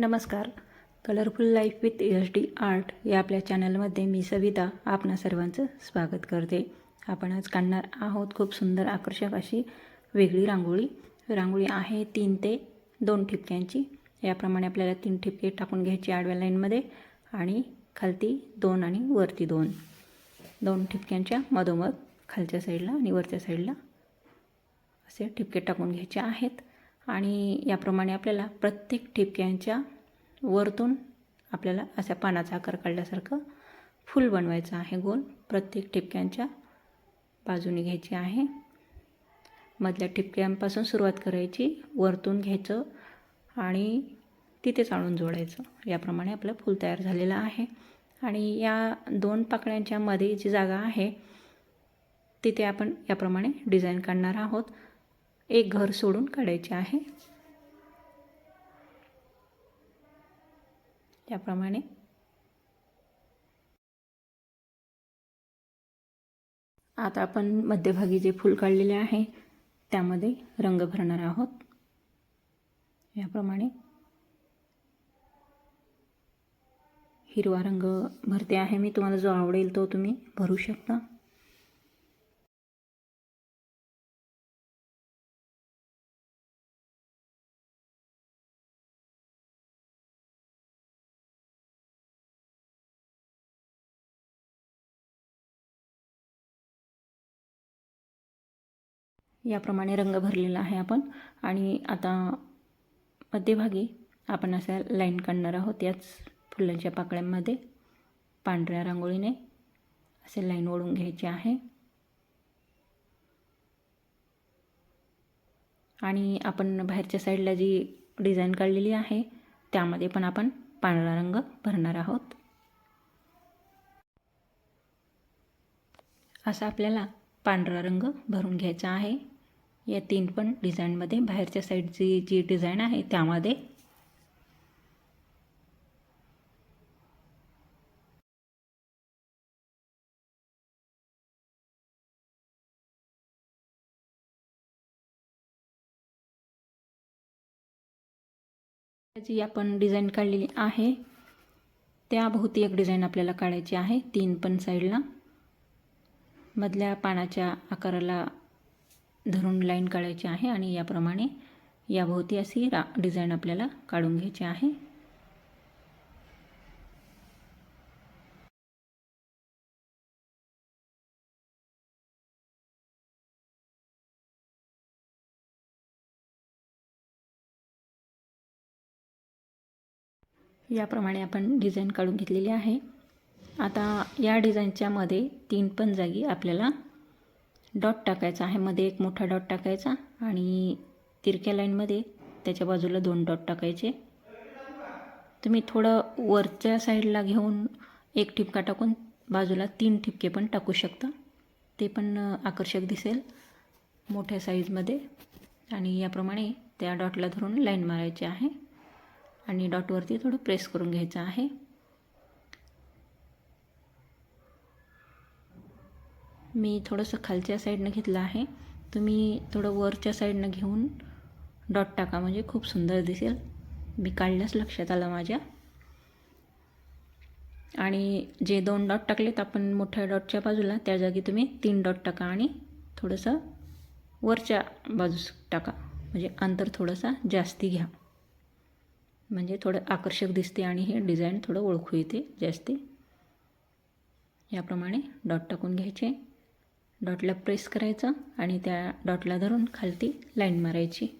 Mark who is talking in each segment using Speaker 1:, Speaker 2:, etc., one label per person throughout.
Speaker 1: नमस्कार. Colourful life with H D art या आपल्या चॅनलमध्ये मी सविता आपणा सर्वांचं स्वागत करते. आपण आज काढणार आहोत खूप सुंदर आकर्षक अशी वेगळी रांगोळी. रांगोळी आहे तीन ते दोन ठिपक्यांची. याप्रमाणे आपल्याला तीन ठिपके टाकून घ्यायची आडव्या लाईनमध्ये आणि खालती दोन आणि वरती दोन. दोन ठिपक्यांच्या मधोमध खालच्या साईडला आणि वरच्या साईडला असे ठिपके टाकून घ्यायचे आहेत. आणि याप्रमाणे आपल्याला प्रत्येक ठिपक्यांच्या वरतून आपल्याला अशा पानाचा आकार काढल्यासारखं फूल बनवायचं आहे. गोल प्रत्येक ठिपक्यांच्या बाजूने घ्यायची आहे. मधल्या ठिपक्यांपासून सुरुवात करायची वरतून घ्यायचं आणि तिथेच आणून जोडायचं. याप्रमाणे आपलं फूल तयार झालेलं आहे. आणि या दोन पाकळ्यांच्या मध्ये जी जागा आहे तिथे आपण याप्रमाणे डिझाईन काढणार आहोत. एक घर सोडून काढायचे आहे. त्याप्रमाणे आता आपण मध्यभागी जे फूल काढलेले आहे त्यामध्ये रंग भरणार आहोत. याप्रमाणे हिरवा रंग भरते आहे मी तुम्हाला जो आवडेल तो तुम्ही भरू शकता. याप्रमाणे रंग भरलेला आहे आपण. आणि आता मध्यभागी आपण असं लाईन काढणार आहोत. याच फुलांच्या पाकळ्यांमध्ये पांढऱ्या रांगोळीने असे लाईन ओढून घ्यायची आहे. आणि आपण बाहेरच्या साईडला जी डिझाईन काढलेली आहे त्यामध्ये पण आपण पांढरा रंग भरणार आहोत. असं आपल्याला पांढरा रंग भरून घ्यायचा आहे. या तीन पण डिझाईनमध्ये बाहेरच्या साईडची जी डिझाईन आहे त्यामध्ये जी आपण डिझाईन काढलेली आहे त्याभोवती एक डिझाईन आपल्याला काढायची आहे तीन पण साईडला मधल्या पानाच्या आकाराला धरून लाईन काढायची आहे आणि याप्रमाणे याभोवती अशी रा डिझाईन आपल्याला काढून घ्यायची आहे. याप्रमाणे आपण डिझाईन काढून घेतलेली आहे. आता या डिझाईनच्या मध्ये तीन पण जागी आपल्याला डॉट टाकायचा आहे. मध्ये एक मोठा डॉट टाकायचा आणि तिरक्या लाईनमध्ये त्याच्या बाजूला दोन डॉट टाकायचे. तुम्ही थोडं वरच्या साईडला घेऊन एक ठिपका टाकून बाजूला तीन ठिपके पण टाकू शकता. ते पण आकर्षक दिसेल मोठ्या साईजमध्ये आणि याप्रमाणे त्या डॉटला धरून लाईन मारायची आहे. आणि डॉटवरती थोडं प्रेस करून घ्यायचं आहे. मी थोडंसं खालच्या साईडनं घेतलं आहे. तुम्ही थोडं वरच्या साईडनं घेऊन डॉट टाका. म्हणजे खूप सुंदर दिसेल. मी काढल्यास लक्षात आलं माझ्या. आणि जे दोन डॉट टाकलेत आपण मोठ्या डॉटच्या बाजूला त्या जागी तुम्ही तीन डॉट टाका आणि थोडंसं वरच्या बाजूस टाका. म्हणजे अंतर थोडंसं जास्ती घ्या. म्हणजे थोडं आकर्षक दिसते आणि हे डिझाईन थोडं ओळखू येते जास्ती. याप्रमाणे डॉट टाकून घ्यायचे. डॉटला प्रेस करायचा आणि त्या डॉटला धरून खालती लाईन मारायची.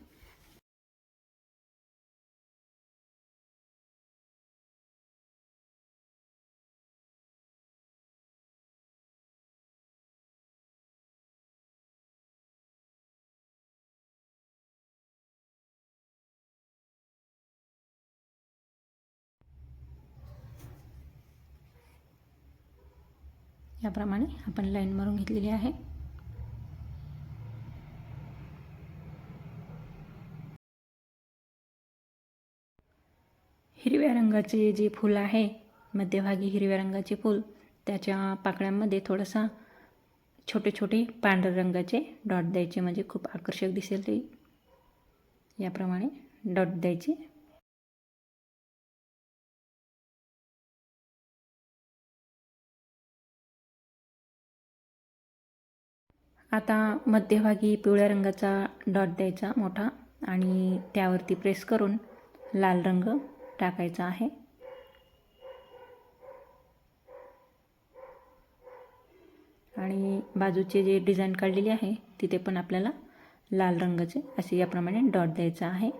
Speaker 1: याप्रमाणे आपण लाईन मारून घेतलेली आहे. हिरव्या रंगाचे जे फूल आहे मध्यभागी हिरव्या रंगाचे फूल त्याच्या पाकळ्यांमध्ये थोडासा छोटे छोटे पांढऱ्या रंगाचे डॉट द्यायचे म्हणजे खूप आकर्षक दिसेल ते. याप्रमाणे डॉट द्यायचे. आता मध्यभागी पिवळ्या रंगाचा डॉट द्यायचा मोठा आणि त्यावरती प्रेस करून लाल रंग टाकायचा आहे. आणि बाजूचे जे डिझाईन काढलेली आहे तिथे पण आपल्याला लाल रंगाचे असे याप्रमाणे डॉट द्यायचा आहे.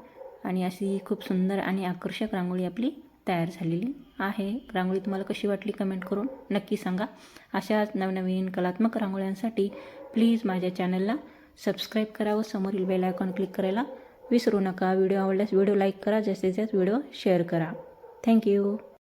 Speaker 1: आणि अशी खूप सुंदर आणि आकर्षक रांगोळी आपली तयार झालेली आहे. रांगोळी तुम्हाला कशी वाटली कमेंट करून नक्की सांगा. अशाच नवनवीन कलात्मक रांगोळ्यांसाठी प्लीज माझ्या चॅनलला सबस्क्राईब करा व समोरील बेल आयकॉन क्लिक करायला विसरू नका. व्हिडिओ आवडल्यास व्हिडिओ लाईक करा. जास्तीत जास्त व्हिडिओ शेअर करा. थँक्यू